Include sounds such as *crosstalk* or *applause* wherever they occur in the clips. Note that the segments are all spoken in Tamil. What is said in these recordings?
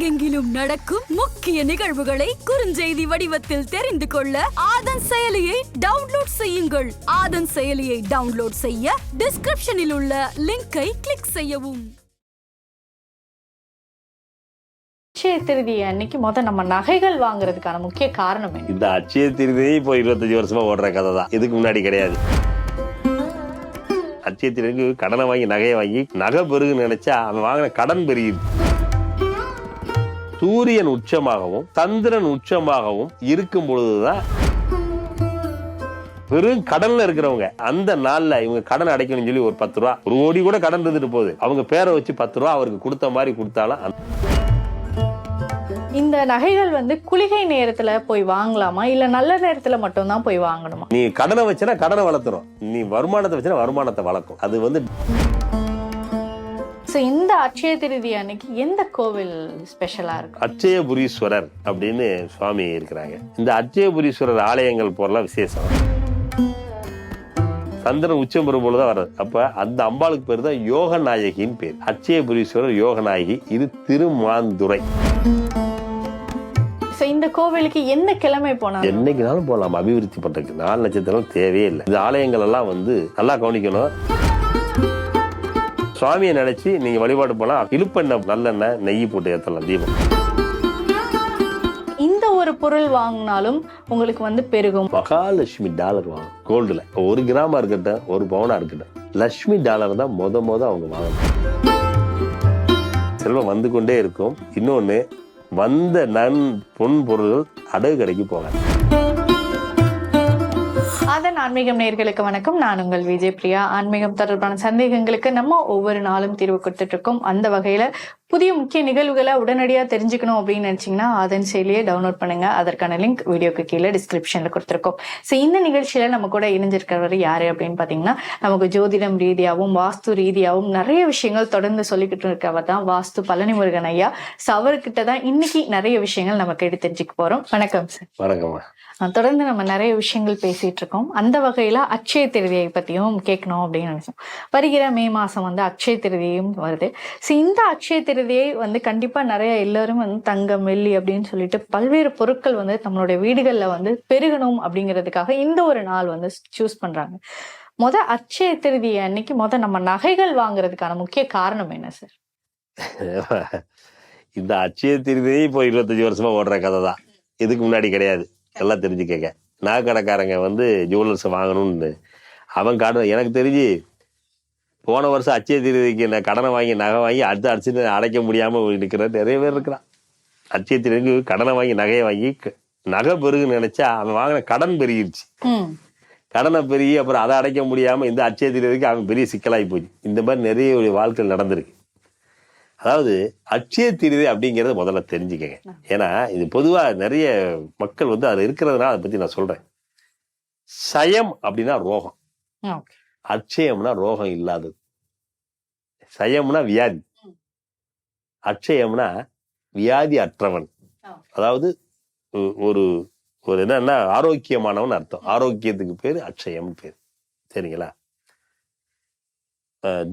உலகெங்கிலும் நடக்கும் முக்கிய நிகழ்வுகளை குறுஞ்செய்தி வடிவத்தில் தெரிந்து கொள்ள ஆதன் செயலியை டவுன்லோட் செய்யுங்கள். ஆதன் செயலியை டவுன்லோட் செய்ய டிஸ்கிரிப்ஷனில் உள்ள லிங்கை கிளிக் செய்யவும். அட்சய திருதி அன்னைக்கு முத நம்ம நகைகள் வாங்குறதுக்கான முக்கிய காரணம் என்ன? இந்த அட்சய திருதியே இப்போ இருபத்தஞ்சு வருஷமா ஓடுற கதை தான். இதுக்கு முன்னாடி கிடையாது. அட்சய திருதிக்கு கடனை வாங்கி நகையை வாங்கி நகை பெருகுன்னு நினைச்சா அவன் வாங்கின கடன் பெருகிது சூரியன் உச்சமாகவும் சந்திரன் உச்சமாகவும் இருக்கும் பொழுதுதான் வெறும் கடன்ல இருக்கிறவங்க அந்த நாள்ல இவங்க கடன் அடைக்கணும்னு சொல்லி ஒரு பத்து ரூபா ஒரு கோடி கூட கடன் இருந்துட்டு போகுது. அவங்க பேரை வச்சு பத்து ரூபா அவருக்கு கொடுத்த மாதிரி கொடுத்தாலும் இந்த நகைகள் வந்து குளிகை நேரத்துல போய் வாங்கலாமா? இல்ல நல்ல நேரத்துல மட்டும் தான் போய் வாங்கணுமா? நீ கடனை வச்சனா கடனை வளர்த்துரும். நீ வருமானத்தை வச்சனா வருமானத்தை வளர்க்கும். அது வந்து சோ இந்த அட்சய திருதி அன்னைக்கு எந்த கோவில் ஸ்பெஷலா இருக்கும் அட்சயபுரீஸ்வரர் அப்படின்னு சுவாமி இருக்கிறாங்க. இந்த அட்சயபுரீஸ்வரர் ஆலயங்கள் போறலாம் விசேஷம். சந்திரன் உச்சம் பெறும் பொழுதுதான் வர்றது அப்ப அந்த அம்பாளுக்கு பேர் தான் யோக நாயகின்னு பேர். அட்சயபுரீஸ்வரர் யோக நாயகி இது திருமாந்துறை. சோ இந்த கோவிலுக்கு எந்த கிழமை போனா என்னைக்குனாலும் போகலாம் அபிவிருத்தி பண்றதுக்கு நாலு நட்சத்திரம் தேவையே இல்லை. இந்த ஆலயங்கள் எல்லாம் வந்து நல்லா கவனிக்கணும். சுவாமியை நினைச்சு நீங்க வழிபாடு போனா இழுப்பெண்ணெய் நல்லெண்ணெய் நெய் போட்டு ஏத்தலாம் தீபம். இந்த ஒரு பொருள் வாங்கினாலும் உங்களுக்கு வந்து பெருகும். மகாலட்சுமி டாலர் வாங்கணும் கோல்டுல ஒரு கிராமா இருக்கட்டும் ஒரு பவுனா இருக்கட்டும் லட்சுமி டாலர் தான் முத முத அவங்க வாங்கணும் செல்வம் வந்து கொண்டே இருக்கும். இன்னொன்னு வந்த நன் பொன் பொருள்கள் அடகு கடைக்கு போகாது. ஆன்மீகம் நேர்களுக்கு வணக்கம். நான் உங்கள் விஜய் பிரியா. ஆன்மீகம் தொடர்பான சந்தேகங்களுக்கு நம்ம ஒவ்வொரு நாளும் தீர்வு கொடுத்துட்டு இருக்கோம். அந்த வகையில புதிய முக்கிய நிகழ்வுகளை உடனடியா தெரிஞ்சுக்கணும் அப்படின்னு நினைச்சீங்கன்னா அதன் செயலியை டவுன்லோட் பண்ணுங்க. அதற்கான லிங்க் வீடியோக்கு கீழே டிஸ்கிரிப்ஷன்ல கொடுத்துருக்கோம். ஸோ இந்த நிகழ்ச்சியில நம்ம கூட இணைஞ்சிருக்கிறவர் யாரு அப்படின்னு பாத்தீங்கன்னா நமக்கு ஜோதிடம் ரீதியாகவும் வாஸ்து ரீதியாகவும் நிறைய விஷயங்கள் தொடர்ந்து சொல்லிக்கிட்டு இருக்கவர் தான் வாஸ்து பழனி முருகன் ஐயா. ஸோ அவர்கிட்ட தான் இன்னைக்கு நிறைய விஷயங்கள் நம்ம கேட்டு தெரிஞ்சுக்க போறோம். வணக்கம் சார் வணக்கம்மா. அஹ் தொடர்ந்து நம்ம நிறைய விஷயங்கள் பேசிட்டு இருக்கோம். அந்த வகையில அக்ஷய திருதியை பத்தியும் கேட்கணும் அப்படின்னு நினைச்சோம். வருகிற மே மாசம் வந்து அக்ஷய திருதியும் வருது. ஸோ இந்த அக்ஷய திருதியை வந்து கண்டிப்பாக நிறைய எல்லாரும் வந்து தங்கம் வெள்ளி அப்படின்னு சொல்லிட்டு பல்வேறு பொருட்கள் வந்து நம்மளுடைய வீடுகளில் வந்து பெருகணும் அப்படிங்கிறதுக்காக இந்த ஒரு நாள் வந்து சூஸ் பண்ணுறாங்க முத அச்சய திருதி அன்னைக்கு முத நம்ம நகைகள் வாங்குறதுக்கான முக்கிய காரணம் என்ன சார் *laughs* இந்த அச்சய திருதியே இப்போ இருபத்தஞ்சு வருஷமா ஓடுற கதை தான் இதுக்கு முன்னாடி கிடையாது. எல்லாம் தெரிஞ்சுக்கங்க. நகை கடைக்காரங்க வந்து ஜுவல்லர்ஸ் வாங்கணும்னு. அவன் காடு எனக்கு தெரிஞ்சு போன வருஷம் அச்சய திருதிக்கு நான் கடனை வாங்கி நகை வாங்கி அடுத்து அடிச்சு அடைக்க முடியாம இருக்கிற நிறைய பேர் இருக்கிறான். அச்சய திருதிக்கு கடனை வாங்கி நகையை வாங்கி நகை பெருகுன்னு நினைச்சா அவன் வாங்கின கடன் பெருகிருச்சு. கடனை பெருகி அப்புறம் அதை அடைக்க முடியாம இந்த அச்சய திருதிக்கு அவன் பெரிய சிக்கலாகி போச்சு. இந்த மாதிரி நிறைய வாழ்க்கையில் நடந்திருக்கு. அதாவது அட்சய திருதி அப்படிங்கறத முதல்ல தெரிஞ்சுக்கங்க. ஏன்னா இது பொதுவா நிறைய மக்கள் வந்து அது இருக்கிறதுனால அதை பத்தி நான் சொல்றேன். சயம் அப்படின்னா ரோகம். ஓகே. அட்சயம்னா ரோகம் இல்லாதது. சயம்னா வியாதி. அட்சயம்னா வியாதி அற்றவன். அதாவது ஒரு ஒரு என்னன்னா ஆரோக்கியமானவன் அர்த்தம். ஆரோக்கியத்துக்கு பேரு அட்சயம் பேர். சரிங்களா?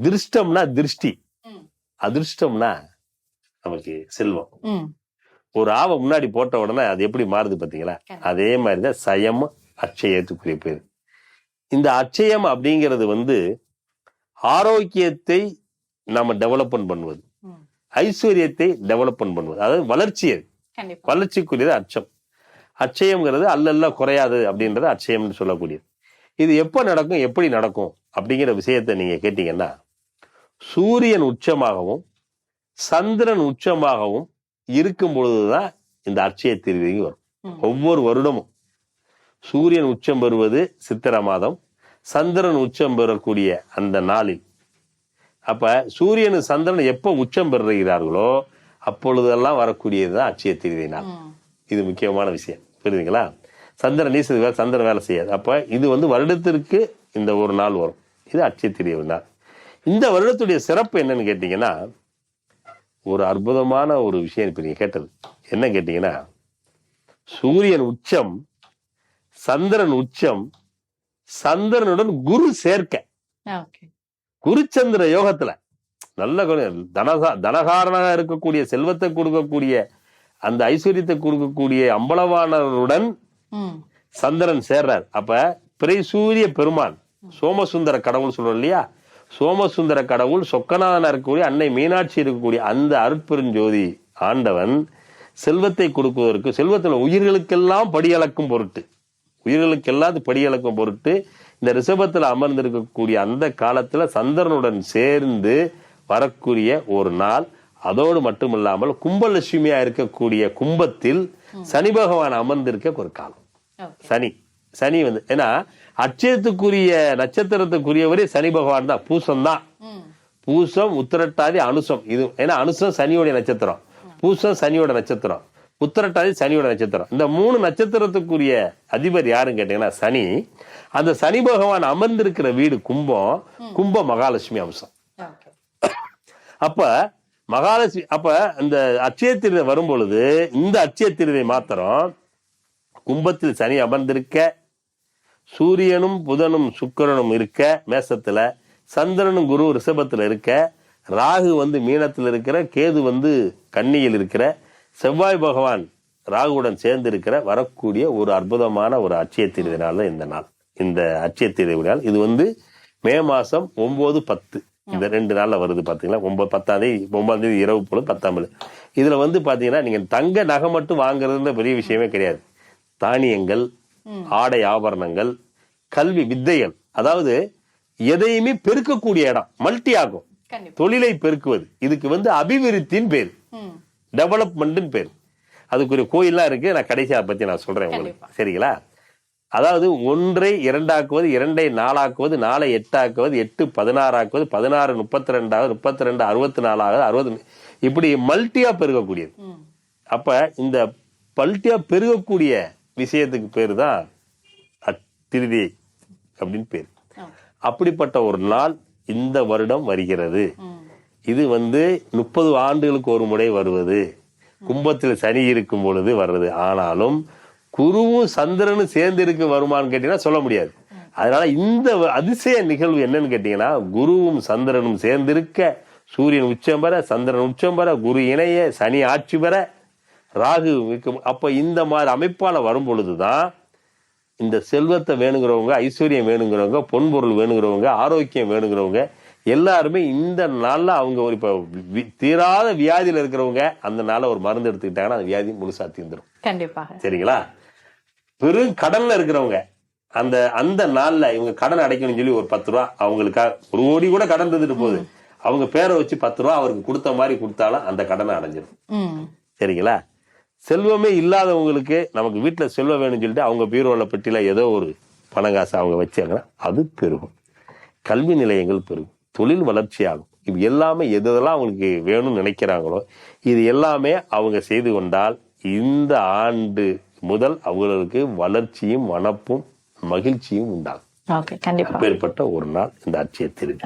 திருஷ்டம்னா திருஷ்டி. அதிர்ஷ்டம்னா நமக்கு செல்வம். ஒரு ஆவை முன்னாடி போட்ட உடனே அது எப்படி மாறுது பாத்தீங்களா? அதே மாதிரிதான் சயம் அட்சயத்துக்குரிய பேர். இந்த அட்சயம் அப்படிங்கிறது வந்து ஆரோக்கியத்தை நம்ம டெவலப்மெண்ட் பண்ணுவது. ஐஸ்வர்யத்தை டெவலப்மெண்ட் பண்ணுவது. அதாவது வளர்ச்சி அது வளர்ச்சிக்குரியது அச்சம். அச்சயம்ங்கிறது அல்லல்ல குறையாது அப்படின்றது அச்சயம்னு சொல்லக்கூடியது. இது எப்போ நடக்கும் எப்படி நடக்கும் அப்படிங்கிற விஷயத்தை நீங்க கேட்டீங்கன்னா சூரியன் உச்சமாகவும் சந்திரன் உச்சமாகவும் இருக்கும் பொழுதுதான் இந்த அட்சய திருதி வரும். ஒவ்வொரு வருடமும். சூரியன் உச்சம் பெறுவது சித்திரை மாதம் சந்திரன் உச்சம் பெறக்கூடிய அந்த நாளில். அப்ப சூரியன் சந்திரன் எப்போ உச்சம் பெறுகிறார்களோ அப்பொழுதெல்லாம் வரக்கூடியதுதான் அட்சய திருதி நாள். இது முக்கியமான விஷயம். புரியுதுங்களா? சந்திரன் நீசது வேலை சந்திரன் வேலை செய்யாது. அப்ப இது வந்து வருடத்திற்கு இந்த ஒரு நாள் வரும். இது அட்சய திருதி நாள். இந்த வருடத்துடைய சிறப்பு என்னன்னு கேட்டீங்கன்னா ஒரு அற்புதமான ஒரு விஷயம் இப்ப நீங்க கேட்டது. என்ன கேட்டீங்கன்னா சூரியன் உச்சம் சந்திரன் உச்சம் சந்திரனுடன் குரு சேர்க்க. குருச்சந்திர யோகத்துல நல்ல. தனகா தனகாரனாக இருக்கக்கூடிய செல்வத்தை கொடுக்கக்கூடிய அந்த ஐஸ்வர்யத்தை கொடுக்கக்கூடிய அம்பலவானருடன் சந்திரன் சேர்றார். அப்ப பிறைசூரிய பெருமான் சோமசுந்தர கடவுள் சொல்றோம் இல்லையா? சோமசுந்தர கடவுள் சொக்கநாதனா இருக்கக்கூடிய அன்னை மீனாட்சி இருக்கக்கூடிய அந்த அருட்பெருஞ்சோதி ஆண்டவன் செல்வத்தை கொடுப்பதற்கு செல்வத்தில் உயிர்களுக்கெல்லாம் படியளக்கும் பொருட்டு. உயிர்களுக்கெல்லாம் அது படியளக்கும் பொருட்டு இந்த ரிஷபத்தில் அமர்ந்திருக்கக்கூடிய அந்த காலத்துல சந்திரனுடன் சேர்ந்து வரக்கூடிய ஒரு நாள். அதோடு மட்டுமில்லாமல் கும்பலட்சுமியா இருக்கக்கூடிய கும்பத்தில் சனி பகவான் அமர்ந்திருக்க ஒரு காலம். சனி. சனி வந்து ஏன்னா அட்சயத்துக்குரிய நட்சத்திரத்துக்குரியவரே சனி பகவான் தான். பூசம் தான். பூசம் உத்திரட்டாதி அனுசம். இது ஏன்னா அனுசம் சனியோட நட்சத்திரம். பூசம் சனியோட நட்சத்திரம். உத்திரட்டாதி சனியோட நட்சத்திரம். இந்த மூணு நட்சத்திரத்துக்குரிய அதிபர் யாருன்னு கேட்டீங்கன்னா சனி. அந்த சனி பகவான் அமர்ந்திருக்கிற வீடு கும்பம் கும்பம் மகாலட்சுமி அம்சம். அப்ப மகாலட்சுமி அப்ப இந்த அட்சய திருதை வரும் பொழுது இந்த அட்சய திருதை மாத்திரம் கும்பத்தில் சனி அமர்ந்திருக்க சூரியனும் புதனும் சுக்கிரனும் இருக்க மேசத்துல சந்திரனும் குரு ரிஷபத்துல இருக்க ராகு வந்து மீனத்தில் இருக்கிற கேது வந்து கன்னியில் இருக்கிற செவ்வாய் பகவான் ராகுவுடன் சேர்ந்து இருக்கிற வரக்கூடிய ஒரு அற்புதமான ஒரு அட்சய திருதி நாள் தான் இந்த நாள். இந்த அட்சய திருதி நாள் இது வந்து மே மாசம் ஒன்பது பத்து. இந்த ரெண்டு நாள்ல வருது பாத்தீங்களா? ஒன்பது பத்தாம் தேதி ஒன்பதாம் தேதி இரவு பொழுது பத்தாம் தேதி. இதுல வந்து பாத்தீங்கன்னா நீங்க தங்க நகை மட்டும் வாங்குறதுன்ற பெரிய விஷயமே கிடையாது. தானியங்கள் ஆடை ஆபரணங்கள் கல்வி வித்தைகள். அதாவது எதையுமே பெருக்கக்கூடிய இடம் மல்டி ஆகும். தொழிலை பெருக்குவது. இதுக்கு வந்து அபிவிருத்தின் பேர். ம் டெவலப்மெண்ட்னு பேர். அதுக்குரிய கோயில்லாம் இருக்கு. நான் கடைசியா அதை பத்தி நான் சொல்றேன் உங்களுக்கு. சரிங்களா? அதாவது ஒன்றை இரண்டாக்குவது இரண்டை நாலாக்குவது நாலை எட்டாக்குவது எட்டு பதினாறாக்குவது பதினாறு முப்பத்தி ரெண்டாவது முப்பத்தி ரெண்டு அறுபத்தி நாலாவது அறுபது இப்படி மல்டியா பெருகக்கூடியது. அப்ப இந்த பல்ட்டியா பெருகக்கூடிய விஷயத்துக்கு பேர் தான் திருதி அப்படின்னு பேர். அப்படிப்பட்ட ஒரு நாள் இந்த வருடம் வருகிறது. இது வந்து முப்பது ஆண்டுகளுக்கு ஒரு முறை வருவது. கும்பத்தில் சனி இருக்கும் பொழுது வர்றது. ஆனாலும் குருவும் சந்திரனும் சேர்ந்து இருக்கு வருமான்னு கேட்டீங்கன்னா சொல்ல முடியாது. அதனால இந்த அதிசய நிகழ்வு என்னன்னு கேட்டீங்கன்னா குருவும் சந்திரனும் சேர்ந்திருக்க சூரியன் உச்சம் பெற சந்திரன் உச்சம் பெற குரு இணைய சனி ஆட்சி பெற ராகு அப்ப இந்த மாதிரி அமைப்பால வரும் பொழுதுதான் இந்த செல்வத்தை வேணுங்கிறவங்க ஐஸ்வர்யம் வேணுங்கிறவங்க பொன்பொருள் வேணுங்கிறவங்க ஆரோக்கியம் வேணுங்கிறவங்க எல்லாருமே இந்த நாள்ல அவங்க ஒரு இப்ப தீராத வியாதியில இருக்கிறவங்க அந்த நாள்ல ஒரு மருந்து எடுத்துக்கிட்டாங்கன்னா அந்த வியாதி முழுசா தீர்ந்துடும் கண்டிப்பாக. சரிங்களா? பெரும் கடன்ல இருக்கிறவங்க அந்த அந்த நாள்ல இவங்க கடன் அடைக்கணும்னு சொல்லி ஒரு பத்து ரூபா அவங்களுக்காக ஒரு கோடி கூட கடன் இருந்துட்டு போகுது. அவங்க பேரை வச்சு பத்து ரூபா அவருக்கு கொடுத்த மாதிரி கொடுத்தாலும் அந்த கடனை அடைஞ்சிடும் சரிங்களா? செல்வமே இல்லாதவங்களுக்கு நமக்கு வீட்டில் செல்வம் வேணும்னு சொல்லிட்டு அவங்க பீரோல பெட்டியில ஏதோ ஒரு பணங்காசு அவங்க வச்சாங்கன்னா அது பெருகும். கல்வி நிலையங்கள் பெருகும். தொழில் வளர்ச்சி ஆகும் இது எல்லாமே எதெல்லாம் அவங்களுக்கு வேணும்னு நினைக்கிறாங்களோ இது எல்லாமே அவங்க செய்து கொண்டால் இந்த ஆண்டு முதல் அவர்களுக்கு வளர்ச்சியும் வனப்பும் மகிழ்ச்சியும் உண்டாகும். அப்பேற்பட்ட ஒரு நாள் இந்த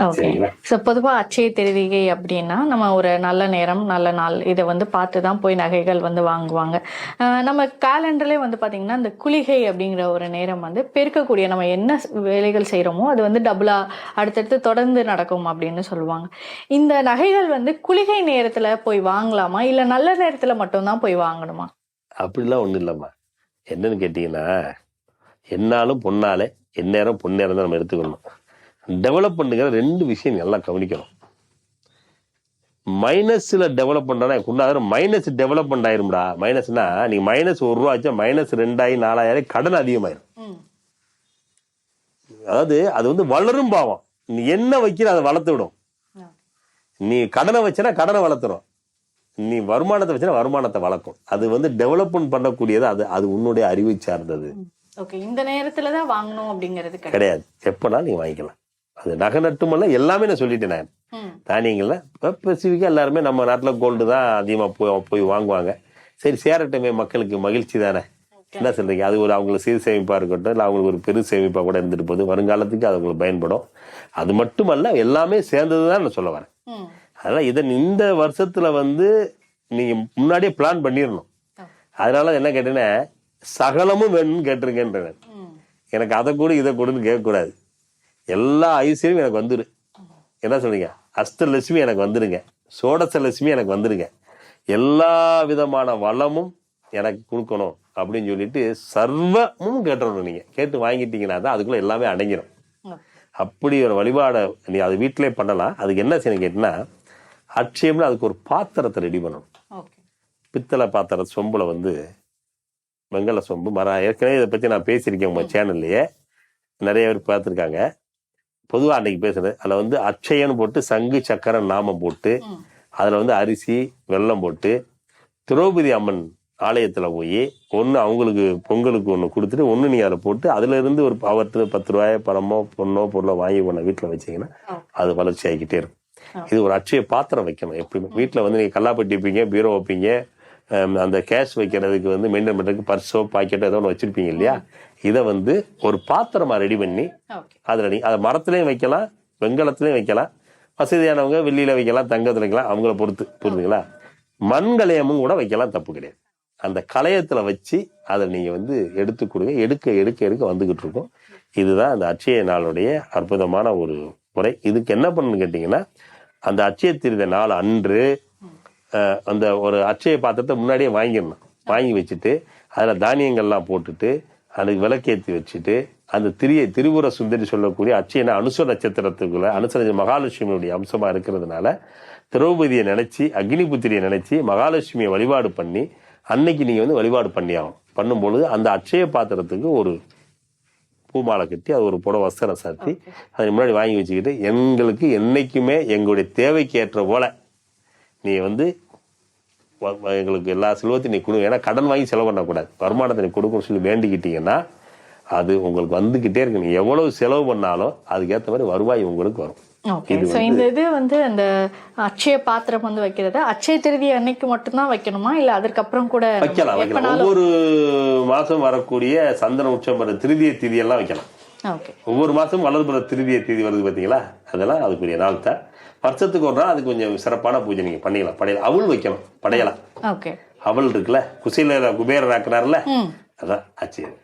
ஓகே. சரிங்களா? ஸோ பொதுவாக அட்சய திருவிகை அப்படின்னா நம்ம ஒரு நல்ல நேரம் நல்ல நாள் இதை வந்து பார்த்து தான் போய் நகைகள் வந்து வாங்குவாங்க. நம்ம கேலண்டர்லேயே வந்து பார்த்தீங்கன்னா இந்த குளிகை அப்படிங்கிற ஒரு நேரம் வந்து பெருக்கக்கூடிய நம்ம என்ன வேலைகள் செய்கிறோமோ அது வந்து டபுளாக அடுத்தடுத்து தொடர்ந்து நடக்கும் அப்படின்னு சொல்லுவாங்க. இந்த நகைகள் வந்து குளிகை நேரத்தில் போய் வாங்கலாமா? இல்லை நல்ல நேரத்தில் மட்டும்தான் போய் வாங்கணுமா? அப்படிலாம் ஒண்ணும் இல்லம்மா. என்னன்னு கேட்டீங்கன்னா என்னாலும் பொன்னாலே எந்நேரம் பொன்னேரம் தான் நம்ம எடுத்துக்கணும். டெவலப்மெண்ட்டுங்கிற ரெண்டு விஷயம் நல்லா கவனிக்கணும். மைனஸ்ல டெவலப் பண்றா கொண்டாயிரம் மைனஸ் டெவலப்மெண்ட் ஆயிரும்டா. மைனஸ்னா நீங்க மைனஸ் ஒரு ரூபா ஆச்சா மைனஸ் ரெண்டாயிரம் நாலாயிரம் கடன் அதிகமாயிரும். அதாவது அது வந்து வளரும் பாவம். நீ என்ன வைக்கிற அதை வளர்த்து விடும். நீ கடனை வச்சனா கடனை வளர்த்துரும். நீ வருமானத்தை வச்சனா வருமானத்தை வளர்க்கும். அது வந்து டெவலப்மெண்ட் பண்ணக்கூடியது அது அது உன்னுடைய அறிவை சார்ந்தது. ஓகே இந்த நேரத்தில் தான் வாங்கணும் அப்படிங்கிறது கிடையாது. எப்பனாலும் நீங்க வாங்கிக்கலாம். அது நகை நட்டுமல்ல எல்லாமே நான் சொல்லிட்டேன். நான் தானியங்கள்ல ஸ்பெசிஃபிக்காக எல்லாருமே நம்ம நாட்டில் கோல்டு தான் அதிகமாக போய் போய் வாங்குவாங்க. சரி சேரட்டுமே மக்களுக்கு மகிழ்ச்சி தானே? என்ன சொல்றீங்க? அது ஒரு அவங்களுக்கு சிறு சேமிப்பா இருக்கட்டும் இல்லை அவங்களுக்கு ஒரு பெரு சேமிப்பா கூட இருந்துட்டு போகுது. வருங்காலத்துக்கு அது அவங்களுக்கு பயன்படும். அது மட்டுமல்ல எல்லாமே சேர்ந்தது தான் நான் சொல்ல வரேன். அதனால இதை இந்த வருஷத்துல வந்து நீங்க முன்னாடியே பிளான் பண்ணிடணும். அதனால என்ன கேட்டீங்கன்னா சகலமும் வேணும்னு கேட்டிருக்கேன்றேன் எனக்கு அதை கூட இதை கொடுன்னு கேட்கக்கூடாது. எல்லா ஐஸ்வர்யம் எனக்கு வந்துரு. என்ன சொல்றீங்க? அஷ்டலட்சுமி எனக்கு வந்துருங்க. சோடசலட்சுமி எனக்கு வந்துருங்க. எல்லா விதமான வளமும் எனக்கு கொடுக்கணும் அப்படின்னு சொல்லிட்டு சர்வமும் கேட்டுறணும் நீங்க. கேட்டு வாங்கிட்டீங்கன்னா தான் அதுக்குள்ள எல்லாமே அடங்கிடும் அப்படி ஒரு வழிபாடை நீ அது வீட்டிலே பண்ணலாம். அதுக்கு என்ன செய்யணும் கேட்டினா அட்சயம்னு அதுக்கு ஒரு பாத்திரத்தை ரெடி பண்ணணும். பித்தளை பாத்திர சொம்புல வந்து வெங்கல சொம்பு மரம் ஏற்கனவே இதை பற்றி நான் பேசியிருக்கேன் உங்கள் சேனல்லையே. நிறைய பேர் பார்த்துருக்காங்க. பொதுவாக அன்னைக்கு பேசுறது அதில் வந்து அட்சயன்னு போட்டு சங்கு சக்கரம் நாமம் போட்டு. அதில் வந்து அரிசி வெல்லம் போட்டு திரௌபதி அம்மன் ஆலயத்தில் போய் ஒன்று அவங்களுக்கு பொங்கலுக்கு ஒன்று கொடுத்துட்டு ஒன்று நீங்கள் அதில் போட்டு அதுல இருந்து ஒரு அவர்த்து பத்து ரூபாய் பணமோ பொண்ணோ பொருளோ வாங்கி கொண்ட வீட்டில் வச்சீங்கன்னா. அது வளர்ச்சி ஆகிக்கிட்டே இருக்கும். இது ஒரு அட்சய பாத்திரம் வைக்கணும் எப்படியுமே வீட்டில் வந்து நீங்கள் கல்லாப்பட்டி வைப்பீங்க பீரோ வைப்பீங்க அந்த கேஷ் வைக்கிறதுக்கு வந்து மெயின்டைன் பண்ணுறதுக்கு பர்ஸோ பாக்கெட்டோ ஏதோ ஒன்று வச்சிருப்பீங்க இல்லையா? இதை வந்து ஒரு பாத்திரமா ரெடி பண்ணி அதில் நீ அதை மரத்துலையும் வைக்கலாம் வெங்கலத்துலையும் வைக்கலாம் வசதியானவங்க வெள்ளியில வைக்கலாம் தங்கத்தில் வைக்கலாம் அவங்கள பொறுத்து புரியுதுங்களா மண் கலையமும் கூட வைக்கலாம் தப்பு கிடையாது. அந்த கலையத்தில் வச்சு அதை நீங்கள் வந்து எடுத்து கொடுங்க. எடுக்க எடுக்க எடுக்க வந்துகிட்டு இருக்கும். இதுதான் அந்த அட்சய நாளுடைய அற்புதமான ஒரு முறை. இதுக்கு என்ன பண்ணணும்னு கேட்டிங்கன்னா அந்த அட்சய திருத நாள் அன்று அந்த ஒரு அட்சய பாத்திரத்தை முன்னாடியே வாங்கிடணும். வாங்கி வச்சுட்டு அதில் தானியங்கள்லாம் போட்டுட்டு அதுக்கு விளக்கேற்றி வச்சுட்டு அந்த திரியை திரிபுர சுந்தரி சொல்லக்கூடிய அட்சயன அனுச நட்சத்திரத்துக்குள்ள அனுச மகாலட்சுமியுடைய அம்சமா இருக்கிறதுனால திரௌபதியை நினைச்சு அக்னிபுத்திரியை நினைச்சு மகாலட்சுமியை வழிபாடு பண்ணி அன்னைக்கு நீங்க வந்து வழிபாடு பண்ணி ஆகும் பண்ணும்பொழுது அந்த அட்சய பாத்திரத்துக்கு ஒரு பூமாலை கட்டி அது ஒரு புடவை வஸ்திரம் சாத்தி அதை முன்னாடி வாங்கி வச்சுக்கிட்டு எங்களுக்கு என்னைக்குமே எங்களுடைய தேவைக்கு ஏற்ற போல நீ வந்து எங்களுக்கு எல்லா செலவத்தையும் நீ கொடு. ஏன்னா கடன் வாங்கி செலவு பண்ணக்கூடாது. வருமானத்தை நீ கொடுக்கணும்னு சொல்லி வேண்டிக்கிட்டீங்கன்னா அது உங்களுக்கு வந்துக்கிட்டே இருக்கு. நீ எவ்வளவு செலவு பண்ணாலும் அதுக்கேற்ற மாதிரி வருவாய் உங்களுக்கு வரும். ஸோ இந்த இது வந்து அந்த அட்சய பாத்திரம் வந்து வைக்கிறது. அட்சய திருதி அன்னைக்கு மட்டும்தான் வைக்கணுமா? இல்ல அதுக்கப்புறம் கூட வைக்கலாம் வைக்கலாம். ஒவ்வொரு மாசம் வரக்கூடிய சந்தன உச்சம் வர திருதிய திதி எல்லாம் வைக்கலாம் ஒவ்வொரு மாசம் வளர்புற திருதிய திதி வருது பாத்தீங்களா? அதெல்லாம் அதுக்குரிய நாள் தான். வருஷத்துக்கு ஒரு நாள் அது கொஞ்சம் சிறப்பான பூஜை நீங்க பண்ணிக்கலாம். படையலாம் அவள் வைக்கணும் படையலாம் ஓகே. அவள் இருக்குல்ல குசையில குபேரர் ஆக்குனார்ல? அதான் ஆச்சு அது.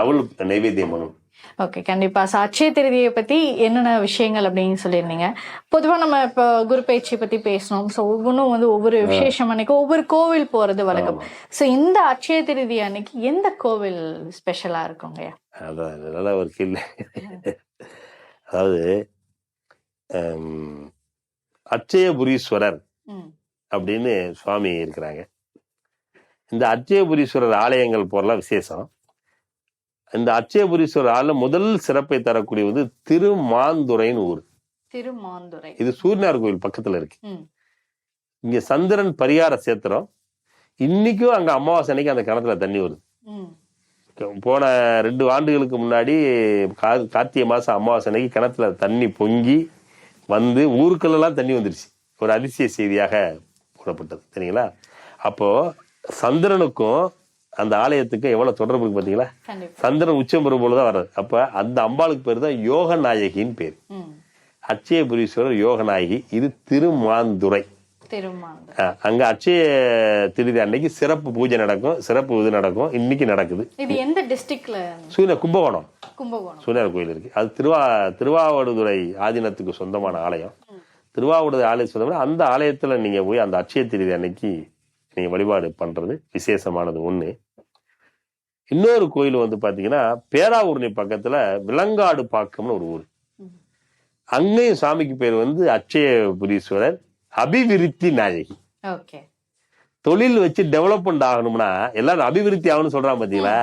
அவள் நைவேத்தியம் பண்ணும். ஓகே கண்டிப்பா. ஸோ அட்சய திருதியை பத்தி என்னென்ன விஷயங்கள் அப்படின்னு சொல்லியிருந்தீங்க. பொதுவா நம்ம இப்போ குரு பயிற்சி பத்தி பேசணும். ஸோ ஒவ்வொன்றும் வந்து ஒவ்வொரு விசேஷம் அன்னைக்கு ஒவ்வொரு கோவில் போறது வழக்கம். ஸோ இந்த அட்சய திருதி அன்னைக்கு எந்த கோவில் ஸ்பெஷலா இருக்குங்க அதான் அது நல்ல ஒரு கேள்வி அதாவது ம். அப்படின்னு சுவாமி இருக்கிறாங்க. இந்த அட்சயபுரீஸ்வரர் ஆலயங்கள் போறலாம் விசேஷம். இந்த அட்சயபுரீஸ்வரர் ஆலய முதல் சிறப்பை தரக்கூடியது திருமாந்துரைன்னு ஊர். திருமாந்துரை. இது சூரியனார் கோயில் பக்கத்துல இருக்கு. இங்க சந்திரன் பரிகார சேத்திரம். இன்னைக்கும் அங்க அமாவாசை அன்னைக்கு அந்த கிணத்துல தண்ணி வருது. போன ரெண்டு ஆண்டுகளுக்கு முன்னாடி கார்த்திகை மாசம் அமாவாசை அன்னைக்கு கிணத்துல தண்ணி பொங்கி வந்து ஊருக்கெல்லாம் தண்ணி வந்துருச்சு. ஒரு அதிசய செய்தியாக போடப்பட்டது. சரிங்களா? அப்போ சந்திரனுக்கும் அந்த ஆலயத்துக்கும் எவ்வளவு தொடர்பு இருக்கு கண்டிப்பா. சந்திரன் உச்சம் பெறும் பொழுதுதான் வர்றது அப்ப அந்த அம்பாளுக்கு பேர் தான் யோக நாயகின்னு பேர். ம். அட்சயபுரீஸ்வரர் யோக நாயகி இது திருமாந்துரை அங்க அட்சய திருதி அன்னைக்கு சிறப்பு பூஜை நடக்கும் சிறப்பு இது நடக்கும் இன்னைக்கு நடக்குது. இது எந்த டிஸ்ட்ரிக்ட்ல சூரிய கும்பகோணம். கும்பகோணம். சூரியனார் கோயில் இருக்கு. அது திருவா திருவாவடுதுறை ஆதீனத்துக்கு சொந்தமான ஆலயம். திருவாவடுதுறை ஆலயம் சொந்தமான அந்த ஆலயத்துல நீங்க போய் அந்த அட்சய திருதி அன்னைக்கு நீங்க வழிபாடு பண்றது விசேஷமானது ஒண்ணு. இன்னொரு கோயில் வந்து பாத்தீங்கன்னா பேராவூர்ணி பக்கத்துல விலங்காடு பாக்கம்னு ஒரு ஊர். அங்கேயும் சாமிக்கு பேர் வந்து அட்சயபுரீஸ்வரர் அபிவிருத்தி நாயகி. ஓகே. தொழில் வச்சு டெவலப்மெண்ட் ஆகணும்னா எல்லாரும் அபிவிருத்தி ஆகணும்னு சொல்றான் பாத்தீங்களா?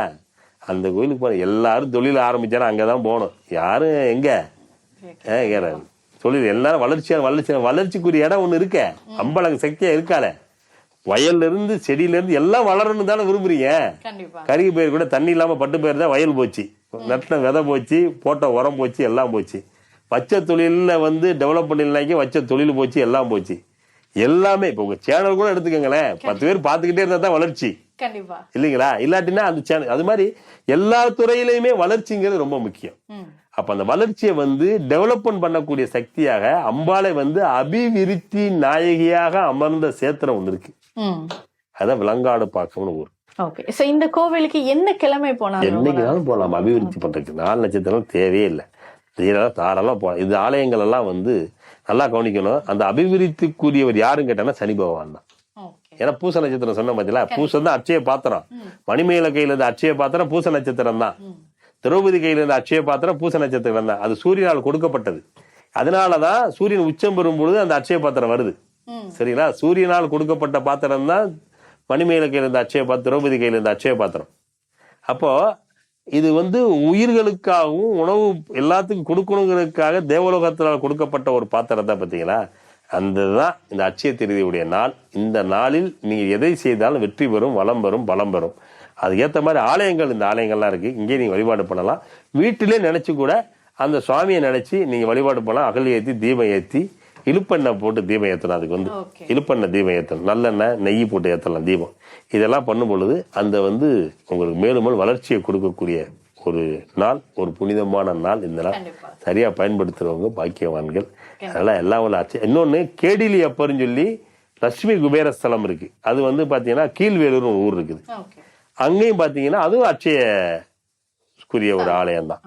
அந்த கோயிலுக்கு போன எல்லாரும் தொழில் ஆரம்பிச்சாலும் அங்கதான் போகணும். யாரும் எங்க? கேளு. தொழில் எல்லாரும் வளர்ச்சியா வளர்ச்சி வளர்ச்சிக்குரிய இடம் ஒண்ணு இருக்க. அம்பளங்க சக்தியா இருக்கால வயல்ல இருந்து செடியில இருந்து எல்லாம் வளரணும் தானே விரும்புறீங்க? கருகி பயிர் கூட தண்ணி இல்லாம பட்டு பயிர் தான் வயல் போச்சு. நட்டின விதை போச்சு போட்ட உரம் போச்சு எல்லாம் போச்சு. வச்ச தொழில்ல வந்து டெவலப் பண்ணிடலாக்கி வச்ச தொழில் போச்சு எல்லாம் போச்சு. எல்லாமே இப்போ உங்க சேனல் கூட எடுத்துக்கோங்களேன். பத்து பேர் பார்த்துக்கிட்டே இருந்தா தான் வளர்ச்சி. கண்டிப்பா. இல்லைங்களா? இல்லாட்டினா அந்த சேனல் அது மாதிரி எல்லா துறையிலையுமே வளர்ச்சிங்கிறது ரொம்ப முக்கியம். அப்ப அந்த வளர்ச்சியை வந்து டெவலப்மெண்ட் பண்ணக்கூடிய சக்தியாக அம்பாளை வந்து அபிவிருத்தி நாயகியாக அமர்ந்த சேத்திரம் ஒண்ணு இருக்கு. அதான் விலங்காடு பாக்கம்னு ஊர். ஓகே. சோ இந்த கோவிலுக்கு எந்த கிழமை ரொம்ப என்னைக்குனாலும் போகலாம். அபிவிருத்தி பண்றதுக்கு நாலு நட்சத்திரம் தேவையே இல்லை. இதெல்லாம் தாராளமாக போகலாம் இது ஆலயங்கள் எல்லாம் வந்து நல்லா கவனிக்கணும். அந்த அபிவிருத்திக்குரியவர் யாருன்னு கேட்டாங்கன்னா சனி பகவான் தான். ஏன்னா பூச நட்சத்திரம் சொன்ன பார்த்தீங்களா பூசம் தான் அட்சய பாத்திரம். மணிமேல கையில இருந்து அட்சய பாத்திரம் பூச நட்சத்திரம் தான். திரௌபதி கையில இருந்து அட்சய பாத்திரம் பூச நட்சத்திரம் தான். அது சூரியனால் கொடுக்கப்பட்டது. அதனாலதான் சூரியன் உச்சம் பெறும் பொழுது அந்த அட்சய பாத்திரம் வருது. சரிங்களா? சூரியனால் கொடுக்கப்பட்ட பாத்திரம் தான் மணிமேல கையில இருந்து அட்சய பாத்திரம் திரௌபதி கையில இருந்து அட்சய பாத்திரம். அப்போ இது வந்து உயிர்களுக்காகவும் உணவு எல்லாத்துக்கும் கொடுக்கணுங்கிறதுக்காக தேவலோகத்தினால் கொடுக்கப்பட்ட ஒரு பாத்திரம் தான் பார்த்தீங்களா? அந்த தான் இந்த அச்சய திருதியுடைய நாள். இந்த நாளில் நீங்கள் எதை செய்தாலும் வெற்றி பெறும் வளம் பெறும் பலம் பெறும். அதுக்கேற்ற மாதிரி ஆலயங்கள் இந்த ஆலயங்கள்லாம் இருக்குது இங்கே நீங்கள் வழிபாடு பண்ணலாம். வீட்டிலே நினச்சி கூட அந்த சுவாமியை நினச்சி நீங்கள் வழிபாடு பண்ணலாம். அகல் ஏற்றி தீபம் ஏற்றி இழுப்பெண்ணெய் போட்டு தீபம் ஏற்றணும் அதுக்கு வந்து. இழுப்பெண்ணெய் தீபம் ஏற்றணும் நல்லெண்ணெய் நெய் போட்டு ஏற்றலாம் தீபம். இதெல்லாம் பண்ணும் பொழுது அந்த வந்து உங்களுக்கு மேலும் மேலும் வளர்ச்சியை கொடுக்கக்கூடிய ஒரு நாள் ஒரு புனிதமான நாள் இந்த நாள். கண்டிப்பா. சரியா பயன்படுத்துறவங்க பாக்கியவான்கள். அதெல்லாம் எல்லாம் உள்ள ஆச்சு. இன்னொன்னு கேடிலி அப்பர்னு சொல்லி லட்சுமி குபேர ஸ்தலம் இருக்கு. அது வந்து பாத்தீங்கன்னா கீழ்வேலூர்னு ஒரு ஊர் இருக்குது. அங்கேயும் பாத்தீங்கன்னா அதுவும் அட்சயக்குரிய ஒரு ஆலயம் தான்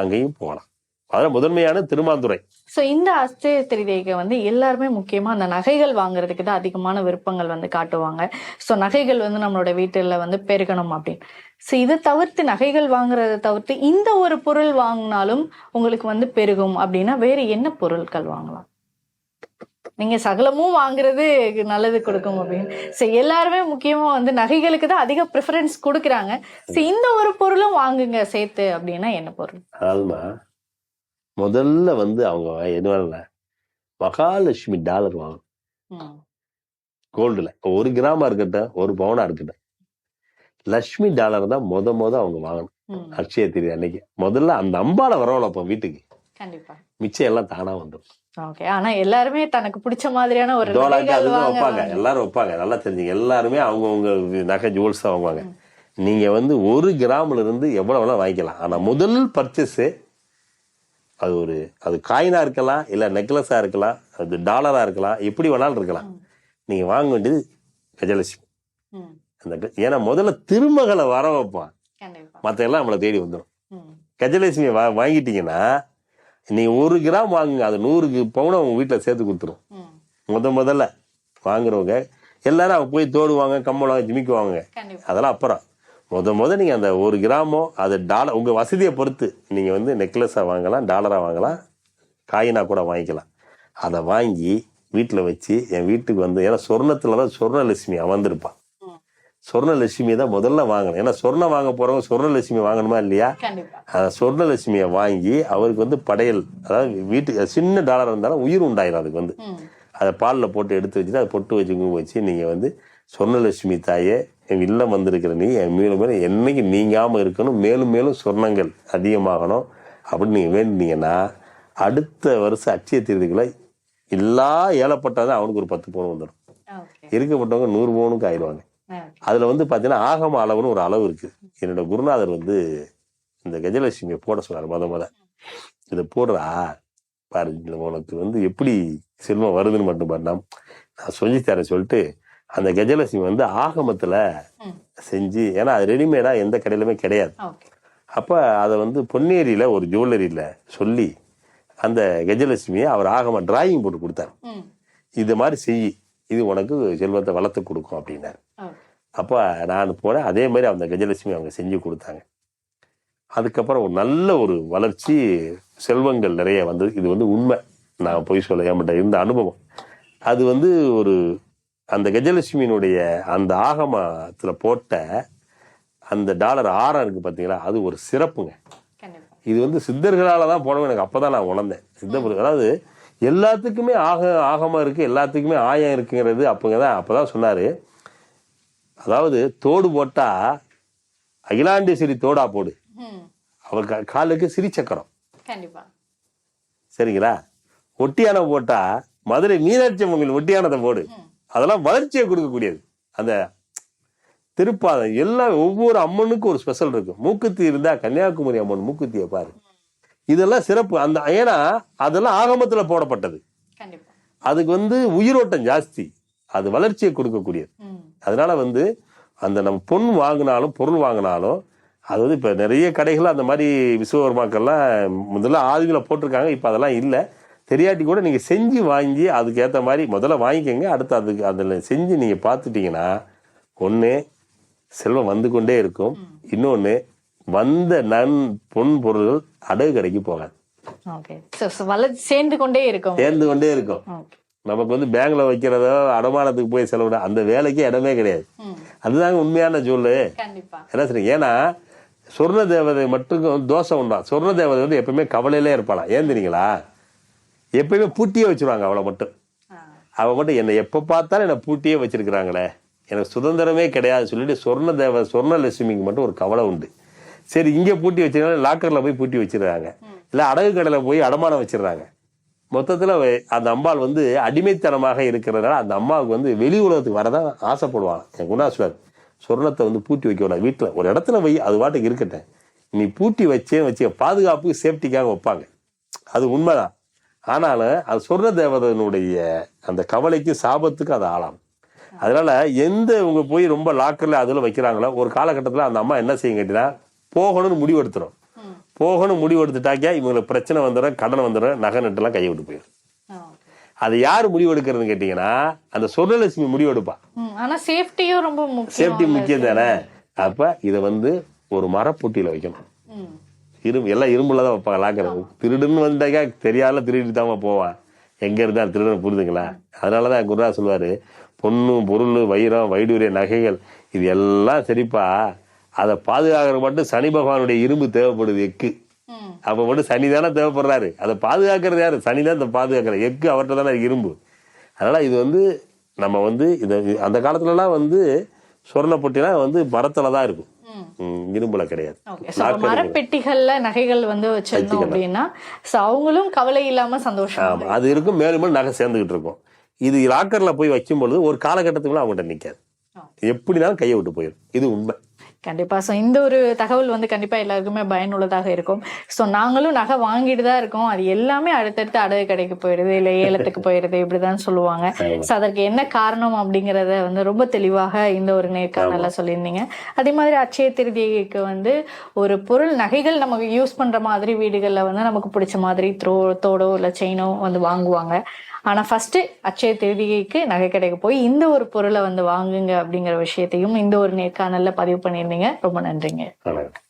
அங்கேயும் போகலாம். அதான் முதன்மையான திருமாந்துறை. ஸோ இந்த அஸ்தய திருதிக்கு வந்து எல்லாருமே முக்கியமா அந்த நகைகள் வாங்குறதுக்கு தான் அதிகமான விருப்பங்கள் வந்து காட்டுவாங்க. ஸோ நகைகள் வந்து நம்மளோட வீட்டில் வந்து பெருகணும் அப்படின்னு. ஸோ இதை தவிர்த்து நகைகள் வாங்குறதை தவிர்த்து இந்த ஒரு பொருள் வாங்கினாலும் உங்களுக்கு வந்து பெருகும் அப்படின்னா வேற என்ன பொருட்கள் வாங்கலாம்? நீங்க சகலமும் வாங்குறது நல்லது கொடுக்கும் அப்படின்னு. ஸோ எல்லாருமே முக்கியமா வந்து நகைகளுக்கு தான் அதிக ப்ரிஃபரன்ஸ் கொடுக்குறாங்க. ஸோ இந்த ஒரு பொருளும் வாங்குங்க சேர்த்து அப்படின்னா என்ன பொருள்? முதல்ல வந்து அவங்க என்ன மகாலட்சுமி டாலர் வாங்கணும். கோல்டுல ஒரு கிராமா இருக்கட்டும் ஒரு பவுனா இருக்கட்டும். லட்சுமி டாலர் தான் முத முத அவங்க வாங்கணும். அக்ஷய திருதி அன்னைக்கு. முதல்ல அந்த அம்பால வரவழைப்போம் வீட்டுக்கு. கண்டிப்பா. மிச்சம் எல்லாம் தானா வந்துடும் ஓகே ஆனா எல்லாருமே தனக்கு பிடிச்ச மாதிரியான ஒரு டோலாக்கு அதுதான் வைப்பாங்க. எல்லாரும் வைப்பாங்க. நல்லா தெரிஞ்சுங்க. எல்லாருமே அவங்கவுங்க நகை ஜுவல்ஸ் தான் வாங்குவாங்க நீங்க வந்து ஒரு கிராம்ல இருந்து எவ்வளவு வேணா வாங்கிக்கலாம். ஆனா முதல் பர்ச்சேஸ் அது ஒரு அது காயினா இருக்கலாம் இல்ல நெக்லஸா இருக்கலாம் அது டாலரா இருக்கலாம் எப்படி வேணாலும் இருக்கலாம். நீங்க வாங்க வேண்டியது கஜலட்சுமி. அந்த ஏன்னா முதல்ல திருமகளை வர வைப்பான் மற்ற எல்லாம் நம்மளை தேடி வந்துடும் கஜலட்சுமி வா வாங்கிட்டீங்கன்னா நீங்க ஒரு கிராம் வாங்குங்க அது நூறுக்கு பவுனை உங்க வீட்டில் சேர்த்து கொடுத்துரும். முத முதல்ல வாங்குறவங்க எல்லாரும் அவங்க போய் தோடுவாங்க கம்மலம் ஜிமிக்குவாங்க. அதெல்லாம் அப்புறம். முத முத நீங்க அந்த ஒரு கிராமோ அது டாலர் உங்க வசதியை பொறுத்து நீங்க வந்து நெக்லஸா வாங்கலாம் டாலரா வாங்கலாம் காயினா கூட வாங்கிக்கலாம். அதை வாங்கி வீட்டில் வச்சு என் வீட்டுக்கு வந்து ஏன்னா சொர்ணத்துல தான் சொர்ணலட்சுமி அமர்ந்திருப்பான் சொர்ணலட்சுமி தான் முதல்ல வாங்கணும். ஏன்னா சொர்ணம் வாங்க போறவங்க சொர்ணலட்சுமி வாங்கணுமா இல்லையா? சொர்ணலட்சுமியை வாங்கி அவருக்கு வந்து படையல் அதாவது வீட்டுக்கு சின்ன டாலர் இருந்தாலும் உயிர் உண்டாயிரும் அதுக்கு வந்து. அதை பாலில் போட்டு எடுத்து வச்சுட்டு அதை பொட்டு வச்சு குங்குமம் வச்சு நீங்கள் வந்து சொர்ணலட்சுமி தாயே என் இல்லம் வந்திருக்கிற நீ என் மேலும் மேலும் என்னைக்கு நீங்காமல் இருக்கணும் மேலும் மேலும் சொர்ணங்கள் அதிகமாகணும் அப்படின்னு நீங்கள் வேண்டினீங்கன்னா அடுத்த வருஷம் அட்சய திருதிக்குள்ள எல்லா ஏழப்பட்டதும் அவனுக்கு ஒரு பத்து பவுன் வந்துடும். இருக்கப்பட்டவங்க நூறு பவுனுக்கு ஆயிடுவாங்க. அதில் வந்து பார்த்தீங்கன்னா ஆகம அளவுன்னு ஒரு அளவு இருக்குது என்னோட குருநாதர் வந்து இந்த கஜலட்சுமியை போட சொன்னார் முத முத. இதை போடுறா பாரு உனக்கு வந்து எப்படி செல்வம் வருதுன்னு மட்டும் நான் நான் சொல்லி தரேன் சொல்லிட்டு அந்த கஜலட்சுமி வந்து ஆகமத்துல செஞ்சு ஏன்னா அது ரெடிமேடா எந்த கடையிலுமே கிடையாது. அப்ப அதை வந்து பொன்னேரியில ஒரு ஜுவல்லரியில சொல்லி அந்த கஜலட்சுமியை அவர் ஆகம டிராயிங் போட்டு கொடுத்தார். இது மாதிரி செய் இது உனக்கு செல்வத்தை வளர்த்து கொடுக்கும் அப்படின்னாரு. அப்போ நான் போனேன் அதே மாதிரி அந்த கஜலட்சுமி அவங்க செஞ்சு கொடுத்தாங்க. அதுக்கப்புறம் ஒரு நல்ல ஒரு வளர்ச்சி செல்வங்கள் நிறைய வந்தது இது வந்து உண்மை. நான் போய் சொல்ல என்கிட்ட இருந்த அனுபவம். அது வந்து ஒரு அந்த கஜலட்சுமியினுடைய அந்த ஆகமத்துல போட்ட அந்த டாலர் ஆரம் இருக்கு பார்த்தீங்களா அது ஒரு சிறப்புங்க. இது வந்து சித்தர்களால தான் போனோம் எனக்கு அப்பதான் நான் உணர்ந்தேன். சித்த அதாவது எல்லாத்துக்குமே ஆக ஆகமம் இருக்கு எல்லாத்துக்குமே ஆயம் இருக்குங்கிறது அப்பங்க தான் அப்பதான் சொன்னாரு. அதாவது தோடு போட்டா அகிலாண்டேஸ்வரி தோடா போடு. அவர் காலுக்கு சிறிச்சக்கரம் கண்டிப்பா. சரிங்களா? ஒட்டியானம் போட்டா மதுரை மீனாட்சி அம்மன் ஒட்டியானத்தை போடு. அதெல்லாம் வளர்ச்சியை கொடுக்கக்கூடியது. அந்த திருப்பாதம் எல்லாம் ஒவ்வொரு அம்மனுக்கும் ஒரு ஸ்பெஷல் இருக்கு. மூக்குத்தி இருந்தா கன்னியாகுமரி அம்மன் மூக்குத்தியை பாரு. இதெல்லாம் சிறப்பு. அந்த ஏன்னா அதெல்லாம் ஆகமத்துல போடப்பட்டது. அதுக்கு வந்து உயிரோட்டம் ஜாஸ்தி. அது வளர்ச்சியை கொடுக்கக்கூடியது. அதனால வந்து அந்த நம்ம பொன் வாங்கினாலும் பொருள் வாங்கினாலும் அது வந்து இப்போ நிறைய கடைகள் அந்த மாதிரி விஸ்வகர்மாக்கள்லாம் முதல்ல ஆதிவில் போட்டிருக்காங்க. இப்போ அதெல்லாம் இல்லை. தெரியாட்டி கூட நீங்கள் செஞ்சு வாங்கி அதுக்கேற்ற மாதிரி முதல்ல வாங்கிக்கோங்க அடுத்து அதுக்கு அதில் செஞ்சு நீங்கள் பார்த்துட்டீங்கன்னா ஒன்று செல்வம் வந்து கொண்டே இருக்கும். இன்னொன்று வந்த நன் பொன் பொருள்கள் அடகு கடைக்கு போகாது. சேர்ந்து கொண்டே இருக்கும். சேர்ந்து கொண்டே இருக்கும். நமக்கு வந்து பேங்க்ல வைக்கிறதோ அடமானத்துக்கு போய் செலவிட அந்த வேலைக்கு இடமே கிடையாது. அதுதாங்க உண்மையான சொல்லு என்ன சொல்றீங்க? ஏன்னா சொர்ண தேவதை மட்டும் தோஷம் உண்டா சொர்ண தேவதை வந்து எப்பவுமே கவலையிலே இருப்பாளாம். ஏன் தெரியுங்களா? எப்பயுமே பூட்டியே வச்சிருவாங்க அவளை மட்டும். ஆ. அவ மட்டும் என்னை எப்போ பார்த்தாலும் என்னை பூட்டியே வச்சிருக்கிறாங்களே. எனக்கு சுதந்திரமே கிடையாது சொல்லிட்டு சொர்ண தேவ சொர்ணலட்சுமிக்கு மட்டும் ஒரு கவலை உண்டு. சரி இங்கே பூட்டி வச்சிருக்காங்க லாக்கரில் போய் பூட்டி வச்சிருக்காங்க. இல்லை அடகு கடையில் போய் அடமானம் வச்சிடுறாங்க மொத்தத்தில் அந்த அம்பாள் வந்து அடிமைத்தனமாக இருக்கிறதுனால அந்த அம்மாவுக்கு வந்து வெளி உலகத்துக்கு வரதான் ஆசைப்படுவாங்க என் குணா சொல்றாரு சொர்ணத்தை வந்து பூட்டி வைக்க கூடாது வீட்டில். ஒரு இடத்துல வை அது பாட்டுக்கு இருக்கட்டும். நீ பூட்டி வச்சேன்னு வச்சு பாதுகாப்புக்கு சேஃப்டிக்காக வைப்பாங்க. அது உண்மைதான். ஆனாலும் அது சொர்ண தேவதனுடைய அந்த கவலைக்கு சாபத்துக்கு அது ஆளாகும் அதனால எந்த இவங்க போய் ரொம்ப லாக்கர்ல அதுல வைக்கிறாங்களோ ஒரு காலகட்டத்தில் அந்த அம்மா என்ன செய்யும் கேட்டீங்கன்னா போகணும்னு முடிவெடுத்துரும். போகணும் முடிவெடுத்துட்டாக்கா இவங்களுக்கு பிரச்சனை வந்துடும் கடன் வந்துடும் நகை நட்டுலாம் கையை விட்டு போயிடும். அது யார் முடிவெடுக்கிறதுன்னு கேட்டீங்கன்னா அந்த சொர்ணலட்சுமி முடிவெடுப்பா. ஆனா சேஃப்டியும் ரொம்ப சேஃப்டி முக்கியம் தானே? அப்ப இதை வந்து ஒரு மரப்பொட்டியில வைக்கணும். இரும்பு எல்லாம் இரும்புல தான் வைப்பாங்க லாக்கர் திருடுன்னு வந்தாக்கா தெரியாத திருடிட்டு தான் போவான் எங்க இருந்தா திருடன் புரிதுங்களா அதனாலதான் குருரா சொல்லுவாரு பொண்ணு பொருள் வைரம் வைடூரிய நகைகள் இது எல்லாம் சரிப்பா. அதை பாதுகாக்கிற மட்டும் சனி பகவானுடைய இரும்பு தேவைப்படுது எக்கு. அப்ப மட்டும் சனி தானே தேவைப்படுறாரு. அதை பாதுகாக்கிறது யாரு? சனி தான் இந்த பாதுகாக்கிற எக்கு அவர்கிட்ட தானே இரும்பு. அதனால இது வந்து நம்ம வந்து இதை அந்த காலத்துலலாம் வந்து சொர்ண பொட்டிலாம் வந்து மரத்துல தான் இருக்கும். இரும்புல கிடையாது. மரப்பெட்டிகள்ல நகைகள் வந்து வச்சிருந்தோம் அப்படின்னா அவங்களும் கவலை இல்லாம சந்தோஷம் அது இருக்கும் மேலும் மேலும் நகை சேர்ந்துகிட்டு இருக்கும். இது லாக்கர்ல போய் வைக்கும் பொழுது ஒரு காலகட்டத்துக்குள்ள அவங்ககிட்ட நிக்காது. எப்படினாலும் கையை விட்டு போயிடும் இது உண்மை. கண்டிப்பா. ஸோ இந்த ஒரு தகவல் வந்து கண்டிப்பா எல்லாருக்குமே பயனுள்ளதாக இருக்கும். ஸோ நாங்களும் நகை வாங்கிட்டு தான் இருக்கோம். அது எல்லாமே அடுத்தடுத்து அடகு கடைக்கு போயிடுது இல்லை ஏலத்துக்கு போயிடுது இப்படிதான் சொல்லுவாங்க. ஸோ அதற்கு என்ன காரணம் அப்படிங்கிறத வந்து ரொம்ப தெளிவாக இந்த ஒரு நேர்காணல சொல்லியிருந்தீங்க. அதே மாதிரி அட்சய திருதிக்கு வந்து ஒரு பொருள் நகைகள் நமக்கு யூஸ் பண்ற மாதிரி வீடுகளில் வந்து நமக்கு பிடிச்ச மாதிரி த்ரோ தோடோ இல்லை செயினோ வந்து வாங்குவாங்க. ஆனா ஃபஸ்ட்டு அட்சய தேதிக்கு நகை கடைக்கு போய் இந்த ஒரு பொருளை வந்து வாங்குங்க அப்படிங்கிற விஷயத்தையும் இந்த ஒரு நேர்காணலில் பதிவு பண்ணியிருந்தீங்க. ரொம்ப நன்றிங்க. வணக்கம்.